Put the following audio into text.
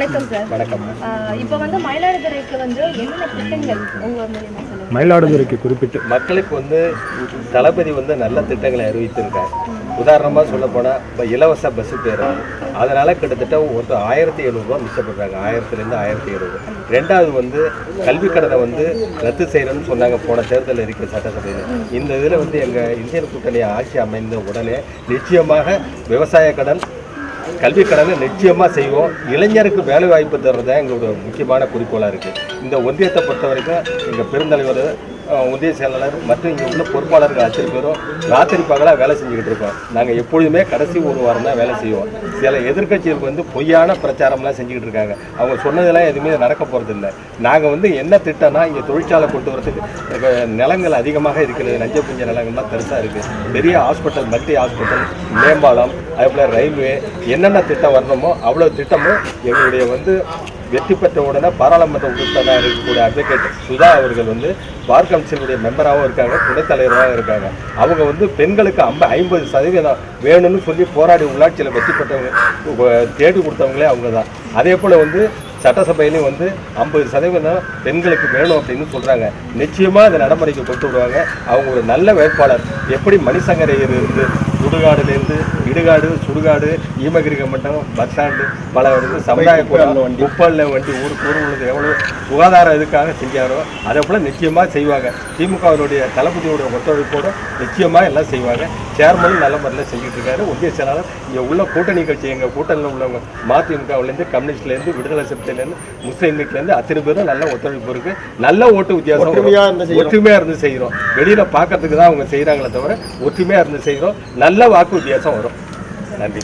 வணக்கம் சார் வணக்கம். இப்போ வந்து மயிலாடுதுறைக்கு வந்து என்னென்ன திட்டங்கள் மயிலாடுதுறைக்கு குறிப்பிட்டு மக்களுக்கு வந்து தளபதி வந்து நல்ல திட்டங்களை அறிவித்திருக்கார். உதாரணமாக சொல்ல போனால் இப்போ இலவச பஸ் பேருந்து. அதனால் கிட்டத்தட்ட ஒரு ஆயிரத்தி எழுநூறுவா மிச்சப்படுறாங்க ஆயிரத்துலேருந்து ஆயிரத்தி எழுநூறு. ரெண்டாவது வந்து கல்வி கடனை வந்து ரத்து செய்யணும்னு சொன்னாங்க. போன தேர்தல் இருக்க சட்டசபையில். இந்த இதில் வந்து எங்கள் இந்தியன் கூட்டணி ஆட்சி அமைந்த உடனே நிச்சயமாக விவசாய கடன் கல்வி கடனை நிச்சயமாக செய்வோம். இளைஞருக்கு வேலை வாய்ப்பு தர்றது தான் எங்களோட முக்கியமான குறிக்கோளாக இருக்குது இந்த ஒன்றியத்தை பொறுத்த வரைக்கும் எங்கள் பெருந்தலைவர் உதய செயலாளர் மற்றும் இங்கே உள்ள பொறுப்பாளர்கள் அத்தனை பேரும் ராத்திரி பகலாக வேலை செஞ்சுக்கிட்டு இருக்கோம். நாங்கள் எப்பொழுதுமே கடைசி ஒரு வாரம் தான் வேலை செய்வோம். சில எதிர்க்கட்சிகள் வந்து பொய்யான பிரச்சாரம்லாம் செஞ்சுக்கிட்டு இருக்காங்க. அவங்க சொன்னதெல்லாம் எதுவுமே நடக்க போகிறது இல்லை நாங்கள் வந்து என்ன திட்டம்னா இங்கே தொழிற்சாலை கொண்டு வரதுக்கு நிலங்கள் அதிகமாக இருக்கிறது. நஞ்ச புஞ்ச நிலங்கள்லாம் பெருசாக இருக்குது பெரிய ஹாஸ்பிட்டல் மல்டி ஹாஸ்பிட்டல் மேம்பாலம் அதேபோல் ரயில்வே என்னென்ன திட்டம் வரணுமோ அவ்வளோ திட்டமும் எங்களுடைய வந்து வெற்றி பெற்ற உடனே பாராளுமன்ற உறுப்பினராக இருக்கக்கூடிய அட்வொகேட் சுதா அவர்கள் வந்து பார் கவுன்சிலுடைய மெம்பராகவும் இருக்காங்க துணைத் தலைவராகவும் இருக்காங்க. அவங்க வந்து பெண்களுக்கு ஐம்ப ஐம்பது சதவீதம் வேணும்னு சொல்லி போராடி உள்ளாட்சியில் வெற்றி பெற்றவங்க தேடி கொடுத்தவங்களே அவங்க தான் அதே போல் வந்து சட்டசபையிலையும் வந்து ஐம்பது சதவீதம் பெண்களுக்கு வேணும் அப்படின்னு சொல்கிறாங்க நிச்சயமாக அதை நடைமுறைக்கு கொண்டு விடுவாங்க அவங்க ஒரு நல்ல வேட்பாளர். எப்படி மணிசங்கரையிலிருந்து சுடுகாடுலேருந்து இடுகாடு சுடுகாடு ஈமகிரிக மண்டபம் பஸ் ஸ்டாண்டு பல வந்து சமுதாய கூடம் முப்பல்ல வண்டி. ஊருக்கு ஊர் உள்ளது எவ்வளோ சுகாதார இதுக்காக செஞ்சாரோ அதே போல் நிச்சயமாக செய்வாங்க. திமுகவினுடைய தளபதியோட ஒத்துழைப்போடு நிச்சயமாக எல்லாம் செய்வாங்க. சேர்மனும் நல்ல முறையில் செஞ்சுட்டு இருக்காரு. ஒன்றிய செயலாளர் இங்கே உள்ள கூட்டணி கட்சி எங்கள் கூட்டணியில் உள்ளவங்க மதிமுகவிலேருந்து கம்யூனிஸ்ட்லேருந்து விடுதலை சிறுத்தையிலேருந்து முஸ்லீம் லீக்லேருந்து அத்தனை பேரும் நல்ல ஒத்துழைப்பு இருக்கு. நல்ல ஓட்டு வித்தியாசம் வரும். ஒற்றுமையா இருந்து செய்கிறோம் வெளியில பார்க்கறதுக்கு தான் அவங்க செய்கிறாங்களே தவிர ஒற்றுமையா இருந்து செய்கிறோம் நல்ல வாக்கு வித்தியாசம் வரும். நன்றி.